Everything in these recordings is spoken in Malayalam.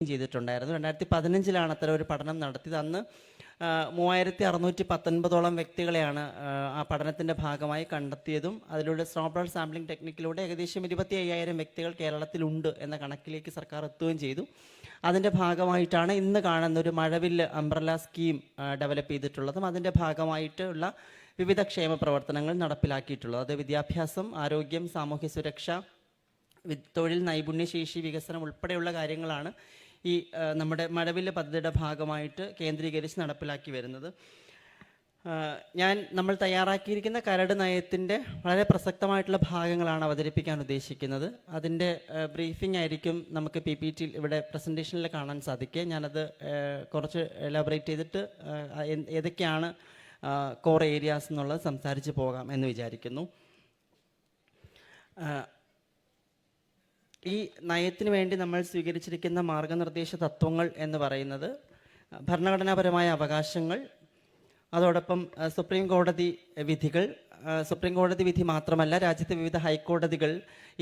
ചെയ്തിട്ടുണ്ടായിരുന്നു. രണ്ടായിരത്തി പതിനഞ്ചിലാണ് അത്തരം ഒരു പഠനം നടത്തിയത്. അന്ന് മൂവായിരത്തി അറുന്നൂറ്റി പത്തൊൻപതോളം വ്യക്തികളെയാണ് ആ, പഠനത്തിന്റെ ഭാഗമായി കണ്ടെത്തിയതും അതിലൂടെ സ്നോബ്ലഡ് സാമ്പിളിംഗ് ടെക്നിക്കിലൂടെ ഏകദേശം ഇരുപത്തി അയ്യായിരം വ്യക്തികൾ കേരളത്തിലുണ്ട് എന്ന കണക്കിലേക്ക് സർക്കാർ എത്തുകയും ചെയ്തു. അതിന്റെ ഭാഗമായിട്ടാണ് ഇന്ന് കാണുന്ന ഒരു മഴവില്ല് അംബ്രല സ്കീം ഡെവലപ്പ് ചെയ്തിട്ടുള്ളതും അതിന്റെ ഭാഗമായിട്ടുള്ള വിവിധ ക്ഷേമ പ്രവർത്തനങ്ങൾ നടപ്പിലാക്കിയിട്ടുള്ളത്. അത് വിദ്യാഭ്യാസം ആരോഗ്യം സാമൂഹ്യ സുരക്ഷ തൊഴിൽ നൈപുണ്യശേഷി വികസനം ഉൾപ്പെടെയുള്ള കാര്യങ്ങളാണ് ഈ നമ്മുടെ മഴവില്ല പദ്ധതിയുടെ ഭാഗമായിട്ട് കേന്ദ്രീകരിച്ച് നടപ്പിലാക്കി വരുന്നത്. ഞാൻ നമ്മൾ തയ്യാറാക്കിയിരിക്കുന്ന കരട് നയത്തിന്റെ വളരെ പ്രസക്തമായിട്ടുള്ള ഭാഗങ്ങളാണ് അവതരിപ്പിക്കാൻ ഉദ്ദേശിക്കുന്നത്. അതിന്റെ ബ്രീഫിംഗ് ആയിരിക്കും നമുക്ക് പി പി ഇവിടെ പ്രസന്റേഷനിൽ കാണാൻ സാധിക്കുക. ഞാനത് കുറച്ച് എലാബറേറ്റ് ചെയ്തിട്ട് ഏതൊക്കെയാണ് കോർ ഏരിയാസ് എന്നുള്ളത് സംസാരിച്ച് പോകാം എന്ന് വിചാരിക്കുന്നു. ഈ നയത്തിന് വേണ്ടി നമ്മൾ സ്വീകരിച്ചിരിക്കുന്ന മാർഗനിർദ്ദേശ തത്വങ്ങൾ എന്ന് പറയുന്നത് ഭരണഘടനാപരമായ അവകാശങ്ങൾ അതോടൊപ്പം സുപ്രീം കോടതി വിധികൾ സുപ്രീം കോടതി വിധി മാത്രമല്ല രാജ്യത്തെ വിവിധ ഹൈക്കോടതികൾ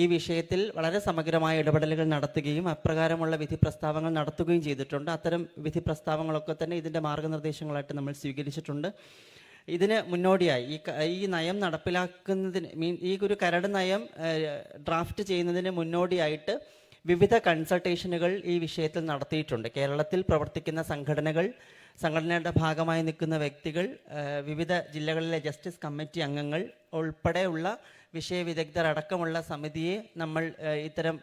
ഈ വിഷയത്തിൽ വളരെ സമഗ്രമായ ഇടപെടലുകൾ നടത്തുകയും അപ്രകാരമുള്ള വിധി പ്രസ്താവങ്ങൾ നടത്തുകയും ചെയ്തിട്ടുണ്ട്. അത്തരം വിധി പ്രസ്താവങ്ങളൊക്കെ തന്നെ ഇതിന്റെ മാർഗനിർദ്ദേശങ്ങളായിട്ട് നമ്മൾ സ്വീകരിച്ചിട്ടുണ്ട്. ഇതിന് മുന്നോടിയായി. ഈ ഈ നയം നടപ്പിലാക്കുന്നതിന് മീൻ ഈ ഒരു കരട് നയം ഡ്രാഫ്റ്റ് ചെയ്യുന്നതിന് മുന്നോടിയായിട്ട് വിവിധ കൺസൾട്ടേഷനുകൾ ഈ വിഷയത്തിൽ നടത്തിയിട്ടുണ്ട്. കേരളത്തിൽ പ്രവർത്തിക്കുന്ന സംഘടനകൾ സംഘടനയുടെ ഭാഗമായി നിൽക്കുന്ന വ്യക്തികൾ വിവിധ ജില്ലകളിലെ ജസ്റ്റിസ് കമ്മിറ്റി അംഗങ്ങൾ ഉൾപ്പെടെയുള്ള വിഷയ അടക്കമുള്ള സമിതിയെ നമ്മൾ ഇത്തരം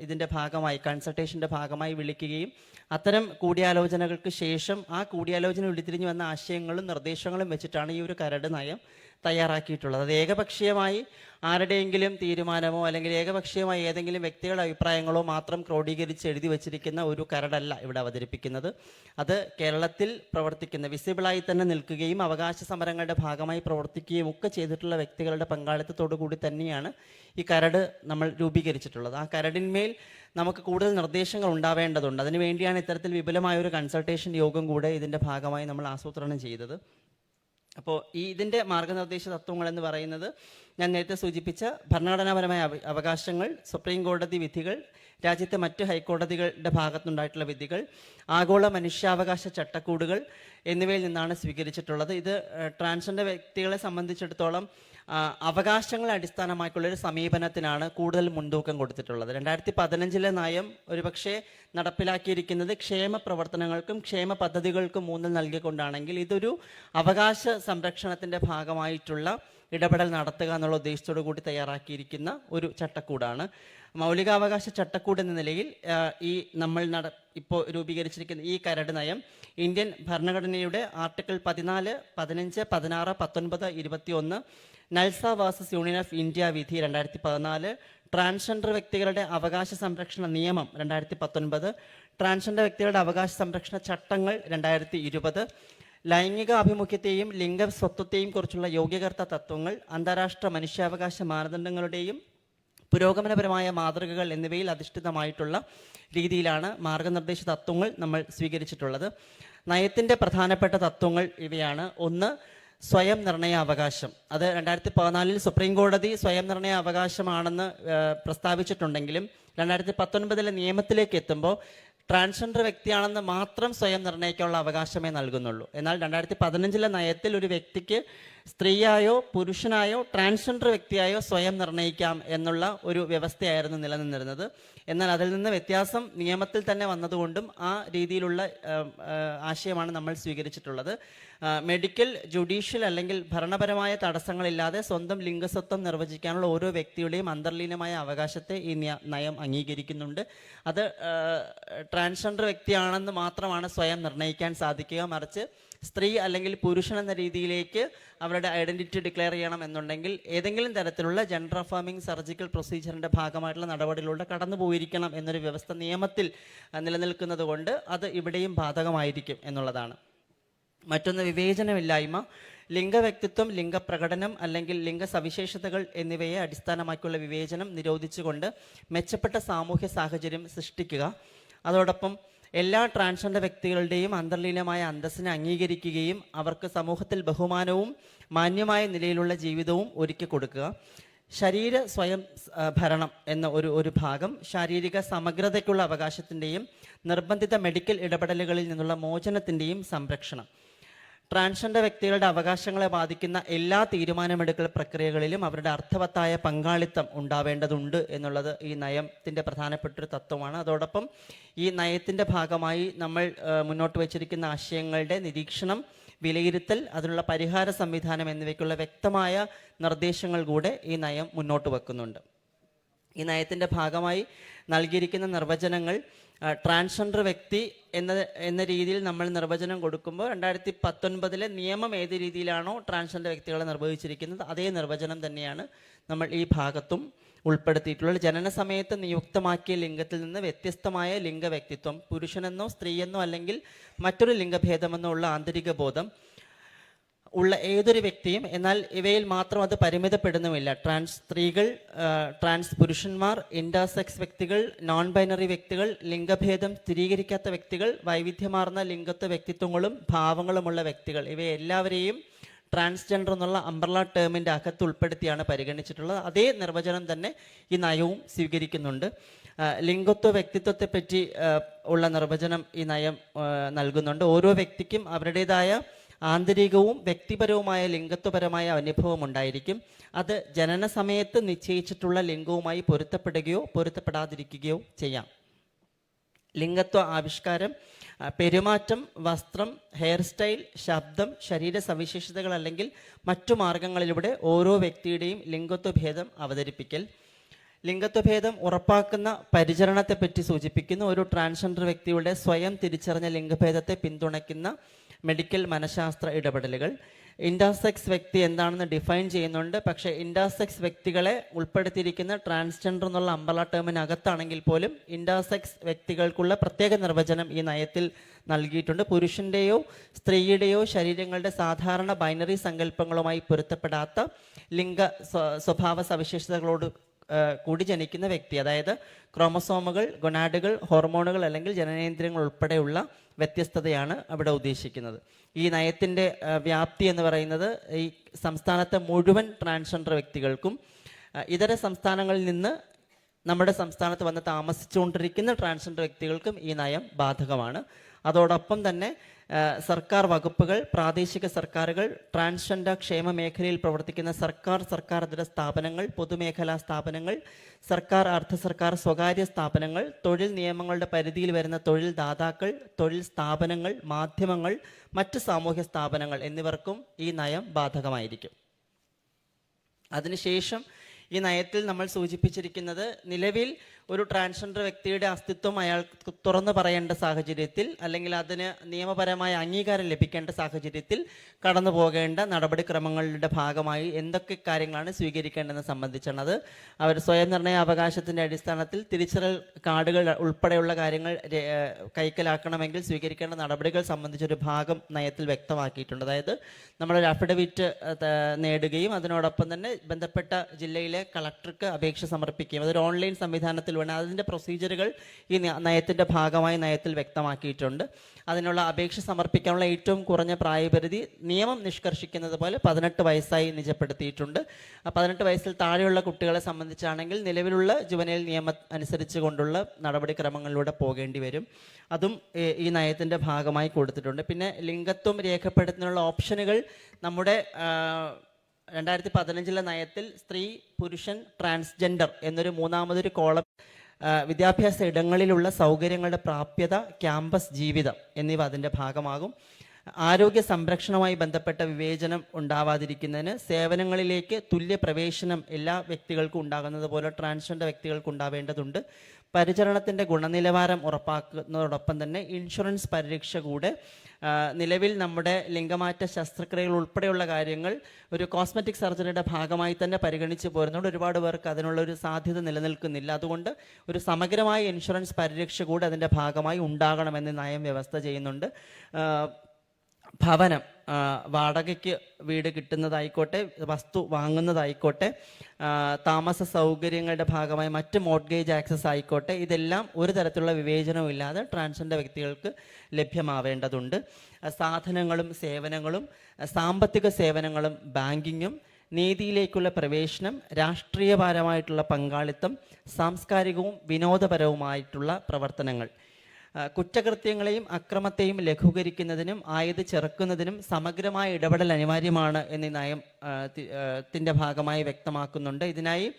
ഇതിന്റെ ഭാഗമായി കൺസൾട്ടേഷന്റെ ഭാഗമായി വിളിക്കുകയും അത്തരം കൂടിയാലോചനകൾക്ക് ശേഷം ആ കൂടിയാലോചന ഉരുത്തിരിഞ്ഞു വന്ന ആശയങ്ങളും നിർദ്ദേശങ്ങളും വെച്ചിട്ടാണ് ഈ ഒരു കരട് നയം തയ്യാറാക്കിയിട്ടുള്ളത്. അത് ഏകപക്ഷീയമായി ആരുടെയെങ്കിലും തീരുമാനമോ അല്ലെങ്കിൽ ഏകപക്ഷീയമായി ഏതെങ്കിലും വ്യക്തികളുടെ അഭിപ്രായങ്ങളോ മാത്രം ക്രോഡീകരിച്ച് എഴുതി വച്ചിരിക്കുന്ന ഒരു കരടല്ല ഇവിടെ അവതരിപ്പിക്കുന്നത്. അത് കേരളത്തിൽ പ്രവർത്തിക്കുന്ന വിസിബിളായി തന്നെ നിൽക്കുകയും അവകാശ സമരങ്ങളുടെ ഭാഗമായി പ്രവർത്തിക്കുകയും ഒക്കെ ചെയ്തിട്ടുള്ള വ്യക്തികളുടെ പങ്കാളിത്തത്തോടു കൂടി തന്നെയാണ് ഈ കരട് നമ്മൾ രൂപീകരിച്ചിട്ടുള്ളത്. ആ കരടിന്മേൽ നമുക്ക് കൂടുതൽ നിർദ്ദേശങ്ങൾ ഉണ്ടാവേണ്ടതുണ്ട്. അതിനുവേണ്ടിയാണ് ഇത്തരത്തിൽ വിപുലമായ ഒരു കൺസൾട്ടേഷൻ യോഗം കൂടെ ഇതിന്റെ ഭാഗമായി നമ്മൾ ആസൂത്രണം ചെയ്തത്. അപ്പോൾ ഈ ഇതിന്റെ മാർഗനിർദ്ദേശ തത്വങ്ങൾ എന്ന് പറയുന്നത് ഞാൻ നേരത്തെ സൂചിപ്പിച്ച ഭരണഘടനാപരമായ അവകാശങ്ങൾ സുപ്രീം കോടതി വിധികൾ രാജ്യത്തെ മറ്റ് ഹൈക്കോടതികളുടെ ഭാഗത്തുനിന്നുണ്ടായിട്ടുള്ള വിധികൾ ആഗോള മനുഷ്യാവകാശ ചട്ടക്കൂടുകൾ എന്നിവയിൽ നിന്നാണ് സ്വീകരിച്ചിട്ടുള്ളത്. ഇത് ട്രാൻസ്ജെൻഡർ വ്യക്തികളെ സംബന്ധിച്ചിടത്തോളം അവകാശങ്ങളെ അടിസ്ഥാനമാക്കിയുള്ള ഒരു സമീപനത്തിനാണ് കൂടുതൽ മുൻതൂക്കം കൊടുത്തിട്ടുള്ളത്. രണ്ടായിരത്തി പതിനഞ്ചിലെ നയം ഒരുപക്ഷെ നടപ്പിലാക്കിയിരിക്കുന്നത് ക്ഷേമ പ്രവർത്തനങ്ങൾക്കും ക്ഷേമ പദ്ധതികൾക്കും ഊന്നൽ നൽകിക്കൊണ്ടാണെങ്കിൽ ഇതൊരു അവകാശ സംരക്ഷണത്തിന്റെ ഭാഗമായിട്ടുള്ള ഇടപെടൽ നടത്തുക എന്നുള്ള ഉദ്ദേശത്തോടു കൂടി തയ്യാറാക്കിയിരിക്കുന്ന ഒരു ചട്ടക്കൂടാണ്. മൗലികാവകാശ ചട്ടക്കൂട് എന്ന നിലയിൽ ഈ നമ്മൾ നട ഇപ്പോൾ രൂപീകരിച്ചിരിക്കുന്ന ഈ കരട് നയം ഇന്ത്യൻ ഭരണഘടനയുടെ ആർട്ടിക്കിൾ പതിനാല് പതിനഞ്ച് പതിനാറ് പത്തൊൻപത് ഇരുപത്തിയൊന്ന് NALSA versus Union of India വിധി രണ്ടായിരത്തി പതിനാല് ട്രാൻസ്ജെൻഡർ വ്യക്തികളുടെ അവകാശ സംരക്ഷണ നിയമം രണ്ടായിരത്തി പത്തൊൻപത് ട്രാൻസ്ജെൻഡർ വ്യക്തികളുടെ അവകാശ സംരക്ഷണ ചട്ടങ്ങൾ രണ്ടായിരത്തി ഇരുപത് ലൈംഗിക ആഭിമുഖ്യത്തെയും ലിംഗ സ്വത്വത്തെയും കുറിച്ചുള്ള യോഗ്യകർത്ത തത്വങ്ങൾ അന്താരാഷ്ട്ര മനുഷ്യാവകാശ മാനദണ്ഡങ്ങളുടെയും പുരോഗമനപരമായ മാതൃകകൾ എന്നിവയിൽ അധിഷ്ഠിതമായിട്ടുള്ള രീതിയിലാണ് മാർഗനിർദ്ദേശ തത്വങ്ങൾ നമ്മൾ സ്വീകരിച്ചിട്ടുള്ളത്. നയത്തിന്റെ പ്രധാനപ്പെട്ട തത്വങ്ങൾ ഇവയാണ്. ഒന്ന് സ്വയം നിർണയ അവകാശം അത് രണ്ടായിരത്തി പതിനാലിൽ സുപ്രീം കോടതി സ്വയം നിർണയ അവകാശമാണെന്ന് പ്രസ്താവിച്ചിട്ടുണ്ടെങ്കിലും രണ്ടായിരത്തി പത്തൊൻപതിലെ നിയമത്തിലേക്ക് എത്തുമ്പോൾ ട്രാൻസ്ജെൻഡർ വ്യക്തിയാണെന്ന് മാത്രം സ്വയം നിർണയിക്കാനുള്ള അവകാശമേ നൽകുന്നുള്ളൂ. എന്നാൽ രണ്ടായിരത്തി പതിനഞ്ചിലെ നയത്തിൽ ഒരു വ്യക്തിക്ക് സ്ത്രീയായോ പുരുഷനായോ ട്രാൻസ്ജെൻഡർ വ്യക്തിയായോ സ്വയം നിർണയിക്കാം എന്നുള്ള ഒരു വ്യവസ്ഥയായിരുന്നു നിലനിന്നിരുന്നത്. എന്നാൽ അതിൽ നിന്ന് വ്യത്യാസം നിയമത്തിൽ തന്നെ വന്നതുകൊണ്ടും ആ രീതിയിലുള്ള ആശയമാണ് നമ്മൾ സ്വീകരിച്ചിട്ടുള്ളത്. മെഡിക്കൽ ജുഡീഷ്യൽ അല്ലെങ്കിൽ ഭരണപരമായ തടസ്സങ്ങളില്ലാതെ സ്വന്തം ലിംഗസ്വത്വം നിർവചിക്കാനുള്ള ഓരോ വ്യക്തിയുടെയും അന്തർലീനമായ അവകാശത്തെ ഈ നിയ- അംഗീകരിക്കുന്നുണ്ട്. അത് ട്രാൻസ്ജെൻഡർ വ്യക്തിയാണെന്ന് മാത്രമാണ് സ്വയം നിർണയിക്കാൻ സാധിക്കുക. മറിച്ച് സ്ത്രീ അല്ലെങ്കിൽ പുരുഷൻ എന്ന രീതിയിലേക്ക് അവരുടെ ഐഡന്റിറ്റി ഡിക്ലെയർ ചെയ്യണം എന്നുണ്ടെങ്കിൽ ഏതെങ്കിലും തരത്തിലുള്ള ജെൻഡർ ഫാമിംഗ് സർജിക്കൽ പ്രൊസീജിയറിന്റെ ഭാഗമായിട്ടുള്ള നടപടികളിലൂടെ കടന്നു പോയിരിക്കണം എന്നൊരു വ്യവസ്ഥ നിയമത്തിൽ നിലനിൽക്കുന്നത് കൊണ്ട് അത് ഇവിടെയും ബാധകമായിരിക്കും എന്നുള്ളതാണ്. മറ്റൊന്ന് വിവേചനമില്ലായ്മ. ലിംഗവ്യക്തിത്വം ലിംഗപ്രകടനം അല്ലെങ്കിൽ ലിംഗ സവിശേഷതകൾ എന്നിവയെ അടിസ്ഥാനമാക്കിയുള്ള വിവേചനം നിരോധിച്ചുകൊണ്ട് മെച്ചപ്പെട്ട സാമൂഹ്യ സാഹചര്യം സൃഷ്ടിക്കുക. അതോടൊപ്പം എല്ലാ ട്രാൻസ്ജെൻഡർ വ്യക്തികളുടെയും അന്തർലീനമായ അന്തസ്സിനെ അംഗീകരിക്കുകയും അവർക്ക് സമൂഹത്തിൽ ബഹുമാനവും മാന്യമായ നിലയിലുള്ള ജീവിതവും ഒരുക്കി കൊടുക്കുക. ശരീര സ്വയം ഭരണം എന്ന ഒരു ഒരു ഭാഗം ശാരീരിക സമഗ്രതയ്ക്കുള്ള അവകാശത്തിന്റെയും നിർബന്ധിത മെഡിക്കൽ ഇടപെടലുകളിൽ നിന്നുള്ള മോചനത്തിന്റെയും സംരക്ഷണം. ട്രാൻസ്ജെൻഡർ വ്യക്തികളുടെ അവകാശങ്ങളെ ബാധിക്കുന്ന എല്ലാ തീരുമാനമെടുക്കൽ പ്രക്രിയകളിലും അവരുടെ അർത്ഥവത്തായ പങ്കാളിത്തം ഉണ്ടാവേണ്ടതുണ്ട് എന്നുള്ളത് ഈ നയത്തിന്റെ പ്രധാനപ്പെട്ടൊരു തത്വമാണ്. അതോടൊപ്പം ഈ നയത്തിന്റെ ഭാഗമായി നമ്മൾ മുന്നോട്ട് വച്ചിരിക്കുന്ന ആശയങ്ങളുടെ നിരീക്ഷണം വിലയിരുത്തൽ അതിനുള്ള പരിഹാര സംവിധാനം എന്നിവയ്ക്കുള്ള വ്യക്തമായ നിർദ്ദേശങ്ങൾ കൂടെ ഈ നയം മുന്നോട്ട് വെക്കുന്നുണ്ട്. ഈ നയത്തിന്റെ ഭാഗമായി നൽകിയിരിക്കുന്ന നിർവചനങ്ങൾ ട്രാൻസ്ജെൻഡർ വ്യക്തി എന്ന എന്ന രീതിയിൽ നമ്മൾ നിർവചനം കൊടുക്കുമ്പോൾ രണ്ടായിരത്തി പത്തൊൻപതിലെ നിയമം ഏത് രീതിയിലാണോ ട്രാൻസ്ജെൻഡർ വ്യക്തികളെ നിർവഹിച്ചിരിക്കുന്നത് അതേ നിർവചനം തന്നെയാണ് നമ്മൾ ഈ ഭാഗത്തും ഉൾപ്പെടുത്തിയിട്ടുള്ളത്. ജനന സമയത്ത് നിയുക്തമാക്കിയ ലിംഗത്തിൽ നിന്ന് വ്യത്യസ്തമായ ലിംഗ വ്യക്തിത്വം പുരുഷനെന്നോ സ്ത്രീയെന്നോ അല്ലെങ്കിൽ മറ്റൊരു ലിംഗഭേദമെന്നോ ഉള്ള ആന്തരിക ബോധം ഉള്ള ഏതൊരു വ്യക്തിയും എന്നാൽ ഇവയിൽ മാത്രം അത് പരിമിതപ്പെടുന്നുമില്ല. ട്രാൻസ് സ്ത്രീകൾ ട്രാൻസ് പുരുഷന്മാർ ഇൻഡാസെക്സ് വ്യക്തികൾ നോൺ ബൈനറി വ്യക്തികൾ ലിംഗഭേദം സ്ഥിരീകരിക്കാത്ത വ്യക്തികൾ വൈവിധ്യമാർന്ന ലിംഗത്വ വ്യക്തിത്വങ്ങളും ഭാവങ്ങളുമുള്ള വ്യക്തികൾ. ഇവയെല്ലാവരെയും ട്രാൻസ്ജെൻഡർ എന്നുള്ള അംബ്രല ടേമിന്റെ അകത്ത് ഉൾപ്പെടുത്തിയാണ് പരിഗണിച്ചിട്ടുള്ളത്. അതേ നിർവചനം തന്നെ ഈ നയവും സ്വീകരിക്കുന്നുണ്ട്. ലിംഗത്വ വ്യക്തിത്വത്തെപ്പറ്റി ഉള്ള നിർവചനം ഈ നയം നൽകുന്നുണ്ട്. ഓരോ വ്യക്തിക്കും അവരുടേതായ ആന്തരികവും വ്യക്തിപരവുമായ ലിംഗത്വപരമായ അനുഭവം ഉണ്ടായിരിക്കും. അത് ജനന സമയത്ത് നിശ്ചയിച്ചിട്ടുള്ള ലിംഗവുമായി പൊരുത്തപ്പെടുകയോ പൊരുത്തപ്പെടാതിരിക്കുകയോ ചെയ്യാം. ലിംഗത്വ ആവിഷ്കാരം പെരുമാറ്റം വസ്ത്രം ഹെയർ സ്റ്റൈൽ ശബ്ദം ശരീര സവിശേഷതകൾ അല്ലെങ്കിൽ മറ്റു മാർഗങ്ങളിലൂടെ ഓരോ വ്യക്തിയുടെയും ലിംഗത്വ ഭേദം അവതരിപ്പിക്കൽ. ലിംഗത്വഭേദം ഉറപ്പാക്കുന്ന പരിചരണത്തെപ്പറ്റി സൂചിപ്പിക്കുന്ന. ഒരു ട്രാൻസ്ജെൻഡർ വ്യക്തിയുടെ സ്വയം തിരിച്ചറിഞ്ഞ ലിംഗഭേദത്തെ പിന്തുണയ്ക്കുന്ന മെഡിക്കൽ മനഃശാസ്ത്ര ഇടപെടലുകൾ. ഇൻഡാസെക്സ് വ്യക്തി എന്താണെന്ന് ഡിഫൈൻ ചെയ്യുന്നുണ്ട്. പക്ഷേ ഇൻഡാസെക്സ് വ്യക്തികളെ ഉൾപ്പെടുത്തിയിരിക്കുന്ന ട്രാൻസ്ജെൻഡർ എന്നുള്ള അമ്പല ടേമിനകത്താണെങ്കിൽ പോലും ഇൻഡാസെക്സ് വ്യക്തികൾക്കുള്ള പ്രത്യേക നിർവചനം ഈ നയത്തിൽ നൽകിയിട്ടുണ്ട്. പുരുഷന്റെയോ സ്ത്രീയുടെയോ ശരീരങ്ങളുടെ സാധാരണ ബൈനറി സങ്കല്പങ്ങളുമായി പൊരുത്തപ്പെടാത്ത ലിംഗ സ്വ- സ്വഭാവ സവിശേഷതകളോട് കൂടി ജനിക്കുന്ന വ്യക്തി അതായത് ക്രോമസോമുകൾ ഗൊനാഡുകൾ ഹോർമോണുകൾ അല്ലെങ്കിൽ ജനനേന്ദ്രിയങ്ങൾ ഉൾപ്പെടെയുള്ള വ്യത്യസ്തതയാണ് അവിടെ ഉദ്ദേശിക്കുന്നത്. ഈ നയത്തിന്റെ വ്യാപ്തി എന്ന് പറയുന്നത് ഈ സംസ്ഥാനത്തെ മുഴുവൻ ട്രാൻസ്ജെൻഡർ വ്യക്തികൾക്കും ഇതര സംസ്ഥാനങ്ങളിൽ നിന്ന് നമ്മുടെ സംസ്ഥാനത്ത് വന്ന് താമസിച്ചുകൊണ്ടിരിക്കുന്ന ട്രാൻസ്ജെൻഡർ വ്യക്തികൾക്കും ഈ നയം ബാധകമാണ്. അതോടൊപ്പം തന്നെ സർക്കാർ വകുപ്പുകൾ പ്രാദേശിക സർക്കാരുകൾ ട്രാൻസ്ജെൻഡർ ക്ഷേമ മേഖലയിൽ പ്രവർത്തിക്കുന്ന സർക്കാർ സർക്കാരിതര സ്ഥാപനങ്ങൾ പൊതുമേഖലാ സ്ഥാപനങ്ങൾ സർക്കാർ അർദ്ധ സർക്കാർ സ്വകാര്യ സ്ഥാപനങ്ങൾ തൊഴിൽ നിയമങ്ങളുടെ പരിധിയിൽ വരുന്ന തൊഴിൽ ദാതാക്കൾ തൊഴിൽ സ്ഥാപനങ്ങൾ മാധ്യമങ്ങൾ മറ്റ് സാമൂഹ്യ സ്ഥാപനങ്ങൾ എന്നിവർക്കും ഈ നയം ബാധകമായിരിക്കും. അതിനുശേഷം ഈ നയത്തിൽ നമ്മൾ സൂചിപ്പിച്ചിരിക്കുന്നത് നിലവിൽ ഒരു ട്രാൻസ്ജെൻഡർ വ്യക്തിയുടെ അസ്തിത്വം അയാൾ തുറന്നു പറയേണ്ട സാഹചര്യത്തിൽ അല്ലെങ്കിൽ അതിന് നിയമപരമായ അംഗീകാരം ലഭിക്കേണ്ട സാഹചര്യത്തിൽ കടന്നു പോകേണ്ട നടപടിക്രമങ്ങളുടെ ഭാഗമായി എന്തൊക്കെ കാര്യങ്ങളാണ് സ്വീകരിക്കേണ്ടതെന്ന് സംബന്ധിച്ചാണ് അത്. അവർ സ്വയം നിർണയ അവകാശത്തിന്റെ അടിസ്ഥാനത്തിൽ തിരിച്ചറിയൽ കാർഡുകൾ ഉൾപ്പെടെയുള്ള കാര്യങ്ങൾ കൈക്കലാക്കണമെങ്കിൽ സ്വീകരിക്കേണ്ട നടപടികൾ സംബന്ധിച്ചൊരു ഭാഗം നയത്തിൽ വ്യക്തമാക്കിയിട്ടുണ്ട്. അതായത് നമ്മളൊരു അഫിഡവിറ്റ് നേടുകയും അതിനോടൊപ്പം തന്നെ ബന്ധപ്പെട്ട ജില്ലയിലെ കളക്ടർക്ക് അപേക്ഷ സമർപ്പിക്കുകയും അതൊരു ഓൺലൈൻ സംവിധാനത്തിൽ വേണം. അതിന്റെ പ്രൊസീജിയറുകൾ ഈ നയത്തിന്റെ ഭാഗമായി നയത്തിൽ വ്യക്തമാക്കിയിട്ടുണ്ട്. അതിനുള്ള അപേക്ഷ സമർപ്പിക്കാനുള്ള ഏറ്റവും കുറഞ്ഞ പ്രായപരിധി നിയമം നിഷ്കർഷിക്കുന്നത് പോലെ പതിനെട്ട് വയസ്സായി നിജപ്പെടുത്തിയിട്ടുണ്ട്. പതിനെട്ട് വയസ്സിൽ താഴെയുള്ള കുട്ടികളെ സംബന്ധിച്ചാണെങ്കിൽ നിലവിലുള്ള ജുവനൈൽ നിയമം അനുസരിച്ച് കൊണ്ടുള്ള നടപടിക്രമങ്ങളിലൂടെ പോകേണ്ടി വരും. അതും ഈ നയത്തിന്റെ ഭാഗമായി കൊടുത്തിട്ടുണ്ട്. പിന്നെ ലിംഗത്വം രേഖപ്പെടുത്തുന്നതിനുള്ള ഓപ്ഷനുകൾ നമ്മുടെ രണ്ടായിരത്തി പതിനഞ്ചിലെ നയത്തിൽ സ്ത്രീ പുരുഷൻ ട്രാൻസ്ജെൻഡർ എന്നൊരു മൂന്നാമതൊരു കോളം വിദ്യാഭ്യാസ ഇടങ്ങളിലുള്ള സൗകര്യങ്ങളുടെ പ്രാപ്യത ക്യാമ്പസ് ജീവിതം എന്നിവ അതിന്റെ ഭാഗമാകും. ആരോഗ്യ സംരക്ഷണവുമായി ബന്ധപ്പെട്ട വിവേചനം ഉണ്ടാവാതിരിക്കുന്നതിന് സേവനങ്ങളിലേക്ക് തുല്യ പ്രവേശനം എല്ലാ വ്യക്തികൾക്കും ഉണ്ടാകുന്നത് പോലെ ട്രാൻസ്ജെൻഡർ വ്യക്തികൾക്ക് ഉണ്ടാവേണ്ടതുണ്ട്. പരിചരണത്തിന്റെ ഗുണനിലവാരം ഉറപ്പാക്കുന്നതോടൊപ്പം തന്നെ ഇൻഷുറൻസ് പരിരക്ഷ കൂടെ നിലവിൽ നമ്മുടെ ലിംഗമാറ്റ ശസ്ത്രക്രിയകൾ ഉൾപ്പെടെയുള്ള കാര്യങ്ങൾ ഒരു കോസ്മെറ്റിക് സർജറിയുടെ ഭാഗമായി തന്നെ പരിഗണിച്ച് പോരുന്നതുകൊണ്ട് ഒരുപാട് പേർക്ക് അതിനുള്ള ഒരു സാധ്യത നിലനിൽക്കുന്നില്ല. അതുകൊണ്ട് ഒരു സമഗ്രമായ ഇൻഷുറൻസ് പരിരക്ഷ കൂടെ അതിന്റെ ഭാഗമായി ഉണ്ടാകണമെന്ന് നയം വ്യവസ്ഥ ചെയ്യുന്നുണ്ട്. ഭവനം വാടകയ്ക്ക് വീട് കിട്ടുന്നതായിക്കോട്ടെ വസ്തു വാങ്ങുന്നതായിക്കോട്ടെ താമസ സൗകര്യങ്ങളുടെ ഭാഗമായി മറ്റ് മോഡ്ഗേജ് ആക്സസ് ആയിക്കോട്ടെ ഇതെല്ലാം ഒരു തരത്തിലുള്ള വിവേചനവും ഇല്ലാതെ ട്രാൻസ്ജെൻഡർ വ്യക്തികൾക്ക് ലഭ്യമാവേണ്ടതുണ്ട്. സാധനങ്ങളും സേവനങ്ങളും സാമ്പത്തിക സേവനങ്ങളും ബാങ്കിങ്ങും നീതിയിലേക്കുള്ള പ്രവേശനം രാഷ്ട്രീയപരമായിട്ടുള്ള പങ്കാളിത്തം സാംസ്കാരികവും വിനോദപരവുമായിട്ടുള്ള പ്രവർത്തനങ്ങൾ. കുറ്റകൃത്യങ്ങളെയും അക്രമത്തെയും ലഘൂകരിക്കുന്നതിനും ആയത് ചെറുക്കുന്നതിനും സമഗ്രമായ ഇടപെടൽ അനിവാര്യമാണ് എന്നീ നയം ആ, തി- ആ, ത്തിന്റെ ഭാഗമായി വ്യക്തമാക്കുന്നുണ്ട്. ഇതിനായി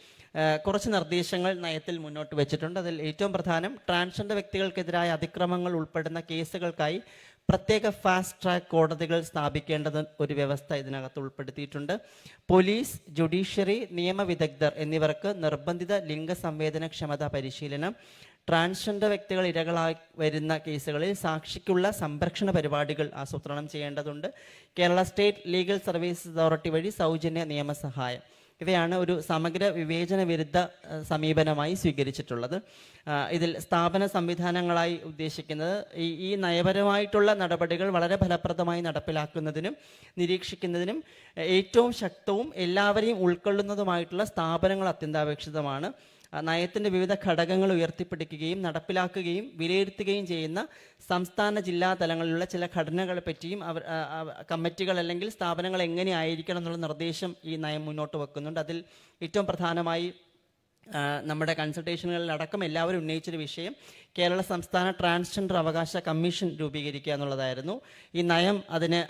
കുറച്ച് നിർദ്ദേശങ്ങൾ നയത്തിൽ മുന്നോട്ട് വെച്ചിട്ടുണ്ട്. അതിൽ ഏറ്റവും പ്രധാനം ട്രാൻസ്ജെൻഡർ വ്യക്തികൾക്കെതിരായ അതിക്രമങ്ങൾ ഉൾപ്പെടുന്ന കേസുകൾക്കായി പ്രത്യേക ഫാസ്റ്റ് ട്രാക്ക് കോടതികൾ സ്ഥാപിക്കേണ്ടത് ഒരു വ്യവസ്ഥ ഇതിനകത്ത് ഉൾപ്പെടുത്തിയിട്ടുണ്ട്. പോലീസ് ജുഡീഷ്യറി നിയമവിദഗ്ധർ എന്നിവർക്ക് നിർബന്ധിത ലിംഗ സംവേദനക്ഷമതാ പരിശീലനം ട്രാൻസ്ജെൻഡർ വ്യക്തികൾ ഇരകളായി വരുന്ന കേസുകളിൽ സാക്ഷിക്കുള്ള സംരക്ഷണ പരിപാടികൾ ആസൂത്രണം ചെയ്യേണ്ടതുണ്ട്. Kerala State Legal Services Authority വഴി സൗജന്യ നിയമസഹായം. ഇവയാണ് ഒരു സമഗ്ര വിവേചന വിരുദ്ധ സമീപനമായി സ്വീകരിച്ചിട്ടുള്ളത്. ഇതിൽ സ്ഥാപന സംവിധാനങ്ങളായി ഉദ്ദേശിക്കുന്നത് ഈ ഈ നയപരമായിട്ടുള്ള നടപടികൾ വളരെ ഫലപ്രദമായി നടപ്പിലാക്കുന്നതിനും നിരീക്ഷിക്കുന്നതിനും ഏറ്റവും ശക്തവും എല്ലാവരെയും ഉൾക്കൊള്ളുന്നതുമായിട്ടുള്ള സ്ഥാപനങ്ങൾ അത്യന്താപേക്ഷിതമാണ്. ആ, നയത്തിന്റെ വിവിധ ഘടകങ്ങൾ ഉയർത്തിപ്പിടിക്കുകയും നടപ്പിലാക്കുകയും വിലയിരുത്തുകയും ചെയ്യുന്ന സംസ്ഥാന ജില്ലാ തലങ്ങളിലുള്ള ചില ഘടനകളെ പറ്റിയും അവർ കമ്മിറ്റികൾ അല്ലെങ്കിൽ സ്ഥാപനങ്ങൾ എങ്ങനെയായിരിക്കണം എന്നുള്ള നിർദ്ദേശം ഈ നയം മുന്നോട്ട് വെക്കുന്നുണ്ട്. അതിൽ ഏറ്റവും പ്രധാനമായി നമ്മുടെ കൺസൾട്ടേഷനുകളിൽ അടക്കം എല്ലാവരും ഉന്നയിച്ചൊരു വിഷയം കേരള സംസ്ഥാന ട്രാൻസ്ജെൻഡർ അവകാശ കമ്മീഷൻ രൂപീകരിക്കുക എന്നുള്ളതായിരുന്നു. ഈ നയം അതിന്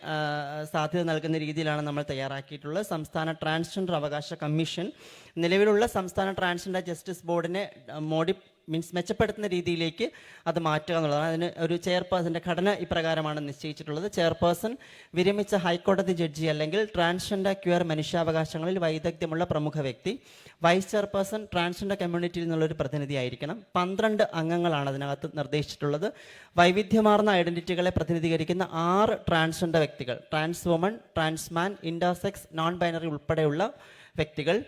സാധ്യത നൽകുന്ന രീതിയിലാണ് നമ്മൾ തയ്യാറാക്കിയിട്ടുള്ളത്. സംസ്ഥാന ട്രാൻസ്ജെൻഡർ അവകാശ കമ്മീഷൻ നിലവിലുള്ള സംസ്ഥാന ട്രാൻസ്ജെൻഡർ ജസ്റ്റിസ് ബോർഡിനെ മോഡി മീൻസ് മെച്ചപ്പെടുത്തുന്ന രീതിയിലേക്ക് അത് മാറ്റുക എന്നുള്ളതാണ്. അതിന് ഒരു ചെയർപേഴ്സന്റെ ഘടന ഇപ്രകാരമാണ് നിശ്ചയിച്ചിട്ടുള്ളത്. ചെയർപേഴ്സൺ വിരമിച്ച ഹൈക്കോടതി ജഡ്ജി അല്ലെങ്കിൽ ട്രാൻസ്ജെൻഡർ ക്യൂർ മനുഷ്യാവകാശങ്ങളിൽ വൈദഗ്ധ്യമുള്ള പ്രമുഖ വ്യക്തി. വൈസ് ചെയർപേഴ്സൺ ട്രാൻസ്ജെൻഡർ കമ്മ്യൂണിറ്റിയിൽ നിന്നുള്ളൊരു പ്രതിനിധി ആയിരിക്കണം പന്ത്രണ്ട് അംഗങ്ങളാണ് അതിനകത്ത് നിർദ്ദേശിച്ചിട്ടുള്ളത്. വൈവിധ്യമാർന്ന ഐഡന്റിറ്റികളെ പ്രതിനിധീകരിക്കുന്ന ആറ് ട്രാൻസ്ജെൻഡർ വ്യക്തികൾ. Trans woman trans man intersex non binary ഉൾപ്പെടെയുള്ള വ്യക്തികൾ.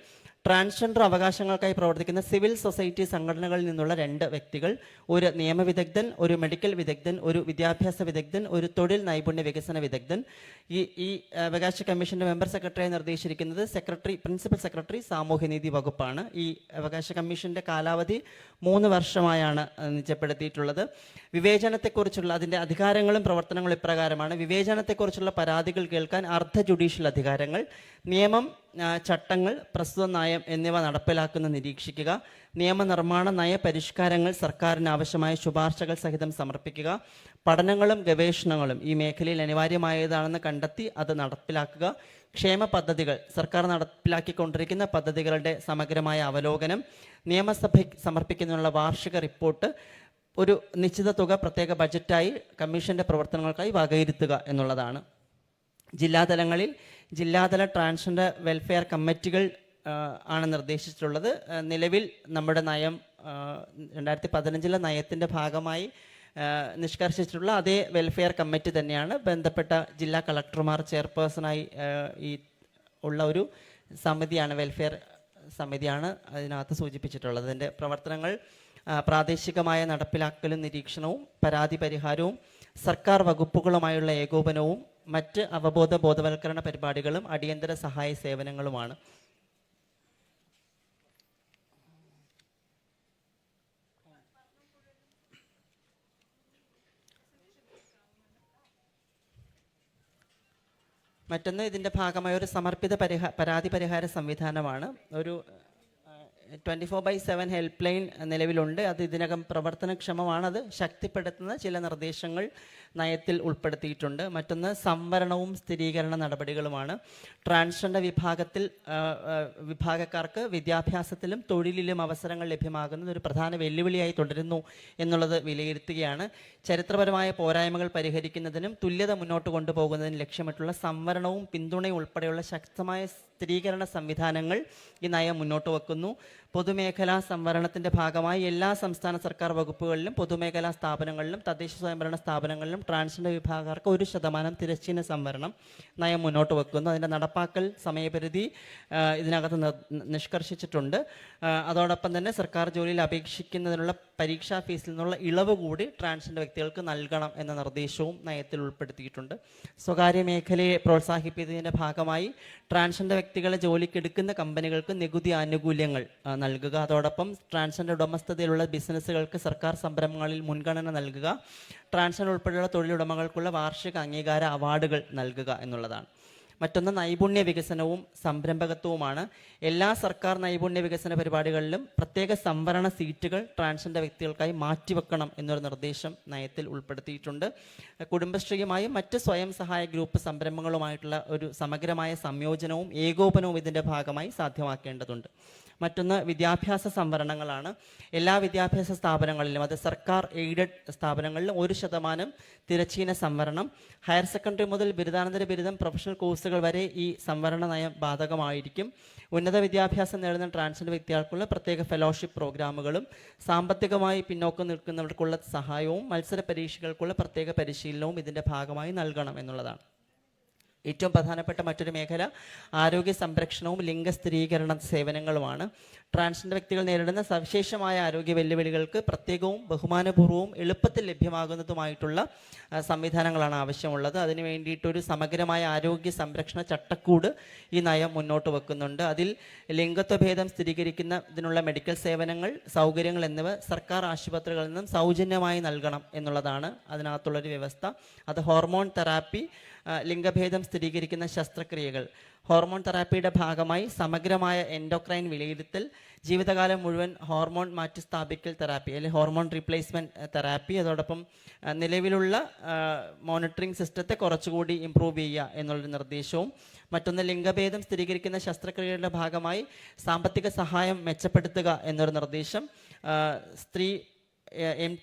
ട്രാൻസ്ജെൻഡർ അവകാശങ്ങൾക്കായി പ്രവർത്തിക്കുന്ന സിവിൽ സൊസൈറ്റി സംഘടനകളിൽ നിന്നുള്ള രണ്ട് വ്യക്തികൾ ഒരു നിയമവിദഗ്ധൻ ഒരു മെഡിക്കൽ വിദഗ്ധൻ ഒരു വിദ്യാഭ്യാസ വിദഗ്ധൻ ഒരു തൊഴിൽ നൈപുണ്യ വികസന വിദഗ്ധൻ. ഈ ഈ അവകാശ കമ്മീഷന്റെ മെമ്പർ സെക്രട്ടറിയായി നിർദ്ദേശിച്ചിരിക്കുന്നത് സെക്രട്ടറി പ്രിൻസിപ്പൽ സെക്രട്ടറി സാമൂഹ്യനീതി വകുപ്പാണ്. ഈ അവകാശ കമ്മീഷന്റെ കാലാവധി മൂന്ന് വർഷമായാണ് നിജപ്പെടുത്തിയിട്ടുള്ളത്. വിവേചനത്തെക്കുറിച്ചുള്ള അതിന്റെ അധികാരങ്ങളും പ്രവർത്തനങ്ങളും ഇപ്രകാരമാണ്. വിവേചനത്തെക്കുറിച്ചുള്ള പരാതികൾ കേൾക്കാൻ അർദ്ധ ജുഡീഷ്യൽ അധികാരങ്ങൾ നിയമം ചട്ടങ്ങൾ പ്രസ്തുത നയം എന്നിവ നടപ്പിലാക്കുന്ന നിരീക്ഷിക്കുക. നിയമനിർമ്മാണ നയ പരിഷ്കാരങ്ങൾ സർക്കാരിന് ആവശ്യമായ ശുപാർശകൾ സഹിതം സമർപ്പിക്കുക. പഠനങ്ങളും ഗവേഷണങ്ങളും ഈ മേഖലയിൽ അനിവാര്യമായതാണെന്ന് കണ്ടെത്തി അത് നടപ്പിലാക്കുക. ക്ഷേമ പദ്ധതികൾ സർക്കാർ നടപ്പിലാക്കിക്കൊണ്ടിരിക്കുന്ന പദ്ധതികളുടെ സമഗ്രമായ അവലോകനം നിയമസഭയ്ക്ക് സമർപ്പിക്കുന്നതിനുള്ള വാർഷിക റിപ്പോർട്ട് ഒരു നിശ്ചിത തുക പ്രത്യേക ബജറ്റായി കമ്മീഷന്റെ പ്രവർത്തനങ്ങൾക്കായി വകയിരുത്തുക എന്നുള്ളതാണ്. ജില്ലാതലങ്ങളിൽ ജില്ലാതല ട്രാൻസ്ജെൻഡർ വെൽഫെയർ കമ്മിറ്റികൾ ആണ് നിർദ്ദേശിച്ചിട്ടുള്ളത്. നിലവിൽ നമ്മുടെ നയം രണ്ടായിരത്തി പതിനഞ്ചിലെ നയത്തിന്റെ ഭാഗമായി നിഷ്കർഷിച്ചിട്ടുള്ള അതേ വെൽഫെയർ കമ്മിറ്റി തന്നെയാണ് ബന്ധപ്പെട്ട ജില്ലാ കളക്ടർമാർ ചെയർപേഴ്സണായി ഈ ഉള്ള ഒരു സമിതിയാണ് വെൽഫെയർ സമിതിയാണ് അതിനകത്ത് സൂചിപ്പിച്ചിട്ടുള്ളത്. അതിന്റെ പ്രവർത്തനങ്ങൾ പ്രാദേശികമായ നടപ്പിലാക്കലും നിരീക്ഷണവും പരാതി പരിഹാരവും സർക്കാർ വകുപ്പുകളുമായുള്ള ഏകോപനവും മറ്റ് അവബോധ ബോധവൽക്കരണ പരിപാടികളും അടിയന്തര സഹായ സേവനങ്ങളുമാണ്. മറ്റൊന്ന് ഇതിന്റെ ഭാഗമായ ഒരു സമർപ്പിത പരിഹാ പരാതി പരിഹാര സംവിധാനമാണ്. ഒരു twenty four by seven help line നിലവിലുണ്ട്. അത് ഇതിനകം പ്രവർത്തനക്ഷമമാണ് അത് ശക്തിപ്പെടുത്തുന്ന ചില നിർദ്ദേശങ്ങൾ നയത്തിൽ ഉൾപ്പെടുത്തിയിട്ടുണ്ട്. മറ്റൊന്ന് സംവരണവും സ്ഥിരീകരണ നടപടികളുമാണ്. ട്രാൻസ്ജെൻഡർ വിഭാഗത്തിൽ വിഭാഗക്കാർക്ക് വിദ്യാഭ്യാസത്തിലും തൊഴിലിലും അവസരങ്ങൾ ലഭ്യമാകുന്നത് ഒരു പ്രധാന വെല്ലുവിളിയായി തുടരുന്നു എന്നുള്ളത് വിലയിരുത്തുകയാണ്. ചരിത്രപരമായ പോരായ്മകൾ പരിഹരിക്കുന്നതിനും തുല്യത മുന്നോട്ട് കൊണ്ടുപോകുന്നതിനും ലക്ഷ്യമിട്ടുള്ള സംവരണവും പിന്തുണയും ഉൾപ്പെടെയുള്ള ശക്തമായ സ്ഥിരീകരണ സംവിധാനങ്ങൾ ഈ നയം മുന്നോട്ട് വെക്കുന്നു. പൊതുമേഖലാ സംവരണത്തിന്റെ ഭാഗമായി എല്ലാ സംസ്ഥാന സർക്കാർ വകുപ്പുകളിലും പൊതുമേഖലാ സ്ഥാപനങ്ങളിലും തദ്ദേശ സ്വയംഭരണ സ്ഥാപനങ്ങളിലും ട്രാൻസ്ജെൻഡർ വിഭാഗക്കാർക്ക് ഒരു ശതമാനം തിരശ്ചീന സംവരണം നയം മുന്നോട്ട് വെക്കുന്നു. അതിന്റെ നടപ്പാക്കൽ സമയപരിധി ഇതിനകത്ത് നിഷ്കർഷിച്ചിട്ടുണ്ട്. അതോടൊപ്പം തന്നെ സർക്കാർ ജോലിയിൽ അപേക്ഷിക്കുന്നതിനുള്ള പരീക്ഷാ ഫീസിൽ നിന്നുള്ള ഇളവ് കൂടി ട്രാൻസ്ജെൻഡർ വ്യക്തികൾക്ക് നൽകണം എന്ന നിർദ്ദേശവും നയത്തിൽ ഉൾപ്പെടുത്തിയിട്ടുണ്ട്. സ്വകാര്യ മേഖലയെ പ്രോത്സാഹിപ്പിക്കുന്നതിന്റെ ഭാഗമായി ട്രാൻസ്ജെൻഡർ വ്യക്തികളെ ജോലിക്കെടുക്കുന്ന കമ്പനികൾക്ക് നികുതി ആനുകൂല്യങ്ങൾ നൽകുക. അതോടൊപ്പം ട്രാൻസ്ജെൻഡർ ഉടമസ്ഥതയിലുള്ള ബിസിനസ്സുകൾക്ക് സർക്കാർ സംരംഭങ്ങളിൽ മുൻഗണന നൽകുക. ട്രാൻസ്ജെൻഡർ ഉൾപ്പെടെയുള്ള തൊഴിലുടമകൾക്കുള്ള വാർഷിക അംഗീകാര അവാർഡുകൾ നൽകുക എന്നുള്ളതാണ്. മറ്റൊന്ന് നൈപുണ്യ വികസനവും സംരംഭകത്വവുമാണ്. എല്ലാ സർക്കാർ നൈപുണ്യ വികസന പരിപാടികളിലും പ്രത്യേക സംവരണ സീറ്റുകൾ ട്രാൻസ്ജെൻഡർ വ്യക്തികൾക്കായി മാറ്റിവെക്കണം എന്നൊരു നിർദ്ദേശം നയത്തിൽ ഉൾപ്പെടുത്തിയിട്ടുണ്ട്. കുടുംബശ്രീയുമായും മറ്റ് സ്വയം സഹായ ഗ്രൂപ്പ് സംരംഭങ്ങളുമായിട്ടുള്ള ഒരു സമഗ്രമായ സംയോജനവും ഏകോപനവും ഇതിന്റെ ഭാഗമായി സാധ്യമാക്കേണ്ടതുണ്ട്. മറ്റൊന്ന് വിദ്യാഭ്യാസ സംവരണങ്ങളാണ്. എല്ലാ വിദ്യാഭ്യാസ സ്ഥാപനങ്ങളിലും അത് സർക്കാർ എയ്ഡഡ് സ്ഥാപനങ്ങളിലും ഒരു ശതമാനം തിരച്ചീന സംവരണം. ഹയർ സെക്കൻഡറി മുതൽ ബിരുദാനന്തര ബിരുദം പ്രൊഫഷണൽ കോഴ്സുകൾ വരെ ഈ സംവരണ നയം ബാധകമായിരിക്കും. ഉന്നത വിദ്യാഭ്യാസം നേടുന്ന ട്രാൻസ്ജെൻഡർ വ്യക്തികൾക്കുള്ള പ്രത്യേക ഫെലോഷിപ്പ് പ്രോഗ്രാമുകളും സാമ്പത്തികമായി പിന്നോക്കം നിൽക്കുന്നവർക്കുള്ള സഹായവും മത്സര പരീക്ഷകൾക്കുള്ള പ്രത്യേക പരിശീലനവും ഇതിന്റെ ഭാഗമായി നൽകണം എന്നുള്ളതാണ്. ഏറ്റവും പ്രധാനപ്പെട്ട മറ്റൊരു മേഖല ആരോഗ്യ സംരക്ഷണവും ലിംഗ സ്ഥിരീകരണ സേവനങ്ങളുമാണ്. ട്രാൻസ്ജെൻഡർ വ്യക്തികൾ നേരിടുന്ന സവിശേഷമായ ആരോഗ്യ വെല്ലുവിളികൾക്ക് പ്രത്യേകവും ബഹുമാനപൂർവവും എളുപ്പത്തിൽ ലഭ്യമാകുന്നതുമായിട്ടുള്ള സംവിധാനങ്ങളാണ് ആവശ്യമുള്ളത്. അതിനു വേണ്ടിയിട്ടൊരു സമഗ്രമായ ആരോഗ്യ സംരക്ഷണ ചട്ടക്കൂട് ഈ നയം മുന്നോട്ട് വെക്കുന്നുണ്ട്. അതിൽ ലിംഗത്വ ഭേദം സ്ഥിരീകരിക്കുന്ന ഇതിനുള്ള മെഡിക്കൽ സേവനങ്ങൾ സൗകര്യങ്ങൾ എന്നിവ സർക്കാർ ആശുപത്രികളിൽ നിന്നും സൗജന്യമായി നൽകണം എന്നുള്ളതാണ് അതിനകത്തുള്ളൊരു വ്യവസ്ഥ. അത് ഹോർമോൺ തെറാപ്പി ലിംഗഭേദം സ്ഥിരീകരിക്കുന്ന ശസ്ത്രക്രിയകൾ. ഹോർമോൺ തെറാപ്പിയുടെ ഭാഗമായി സമഗ്രമായ എൻഡോക്രൈൻ വിലയിരുത്തൽ ജീവിതകാലം മുഴുവൻ ഹോർമോൺ മാറ്റി സ്ഥാപിക്കൽ തെറാപ്പി അല്ലെങ്കിൽ ഹോർമോൺ റീപ്ലേസ്മെന്റ് തെറാപ്പി. അതോടൊപ്പം നിലവിലുള്ള മോണിറ്ററിംഗ് സിസ്റ്റത്തെ കുറച്ചുകൂടി ഇമ്പ്രൂവ് ചെയ്യുക എന്നുള്ളൊരു നിർദ്ദേശവും. മറ്റൊന്ന് ലിംഗഭേദം സ്ഥിരീകരിക്കുന്ന ശസ്ത്രക്രിയയുടെ ഭാഗമായി സാമ്പത്തിക സഹായം മെച്ചപ്പെടുത്തുക എന്നൊരു നിർദ്ദേശം. സ്ത്രീ എം